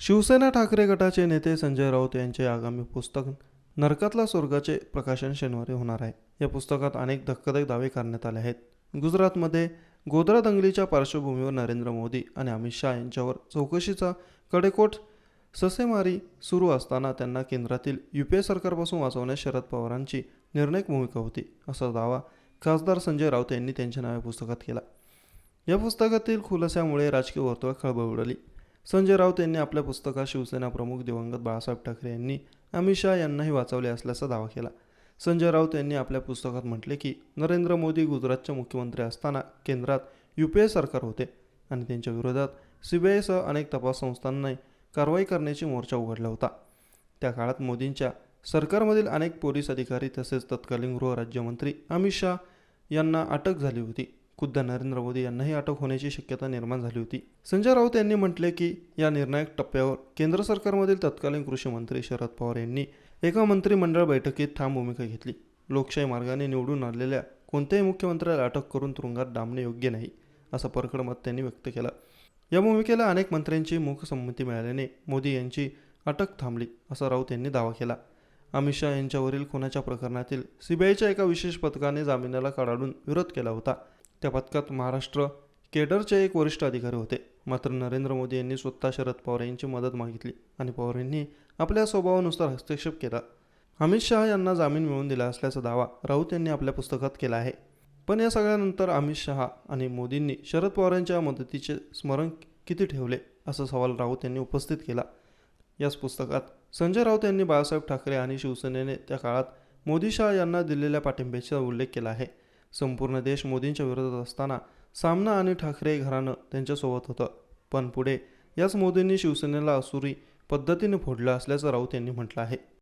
शिवसेना ठाकरे गटाचे नेते संजय राऊत यांचे आगामी पुस्तक नरकातला स्वर्गाचे प्रकाशन शनिवारी होणार आहे. या पुस्तकात अनेक धक्कादायक दावे करण्यात आले आहेत. गुजरातमध्ये गोधरा दंगलीच्या पार्श्वभूमीवर नरेंद्र मोदी आणि अमित शहा यांच्यावर चौकशीचा कडेकोट ससेमारी सुरू असताना त्यांना केंद्रातील यू पी ए सरकारपासून वाचवण्यास शरद पवारांची निर्णायक भूमिका होती असा दावा खासदार संजय राऊत यांनी त्यांच्या नव्या पुस्तकात केला. या पुस्तकातील खुलास्यामुळे राजकीय वर्तुळात खळबळ उडाली. संजय राऊत यांनी आपल्या पुस्तकात शिवसेना प्रमुख दिवंगत बाळासाहेब ठाकरे यांनी अमित शहा यांनाही वाचवले असल्याचा दावा केला. संजय राऊत यांनी आपल्या पुस्तकात म्हटले की नरेंद्र मोदी गुजरातचे मुख्यमंत्री असताना केंद्रात यू पी ए सरकार होते आणि त्यांच्या विरोधात सी बी आयसह अनेक तपास संस्थांनी कारवाई करण्याची मोर्चा उघडला होता. त्या काळात मोदींच्या सरकारमधील अनेक पोलीस अधिकारी तसेच तत्कालीन गृहराज्यमंत्री अमित शहा यांना अटक झाली होती. खुद्द नरेंद्र मोदी यांनाही अटक होण्याची शक्यता निर्माण झाली होती. संजय राऊत यांनी म्हटले की या निर्णायक टप्प्यावर केंद्र सरकारमधील तत्कालीन कृषी मंत्री शरद पवार यांनी एका मंत्रिमंडळ बैठकीत ठाम भूमिका घेतली. लोकशाही मार्गाने निवडून आलेल्या कोणत्याही मुख्यमंत्र्याला अटक करून तुरुंगात डांबणे योग्य नाही असं परखड मत त्यांनी व्यक्त केलं. या भूमिकेला अनेक मंत्र्यांची मुखसंमती मिळाल्याने मोदी यांची अटक थांबली असा राऊत यांनी दावा केला. अमित शहा यांच्यावरील खुनाच्या प्रकरणातील सीबीआयच्या एका विशेष पथकाने जामिनाला कडाडून विरोध केला होता. त्या पथकात महाराष्ट्र केडरचे एक वरिष्ठ अधिकारी होते. मात्र नरेंद्र मोदी यांनी स्वतः शरद पवार यांची मदत मागितली आणि पवार यांनी आपल्या स्वभावानुसार हस्तक्षेप केला. अमित शहा यांना जामीन मिळवून दिला असल्याचा दावा राऊत यांनी आपल्या पुस्तकात केला आहे. पण या सगळ्यानंतर अमित शहा आणि मोदींनी शरद पवारांच्या मदतीचे स्मरण किती ठेवले असा सवाल राऊत यांनी उपस्थित केला. याच पुस्तकात संजय राऊत यांनी बाळासाहेब ठाकरे आणि शिवसेनेने त्या काळात मोदी शहा यांना दिलेल्या पाठिंब्याचा उल्लेख केला आहे. संपूर्ण देश मोदींच्या विरोधात असताना सामना आणि ठाकरे घराणं त्यांच्यासोबत होतं. पण पुढे याच मोदींनी शिवसेनेला असुरी पद्धतीने फोडलं असल्याचं राऊत यांनी म्हटलं आहे.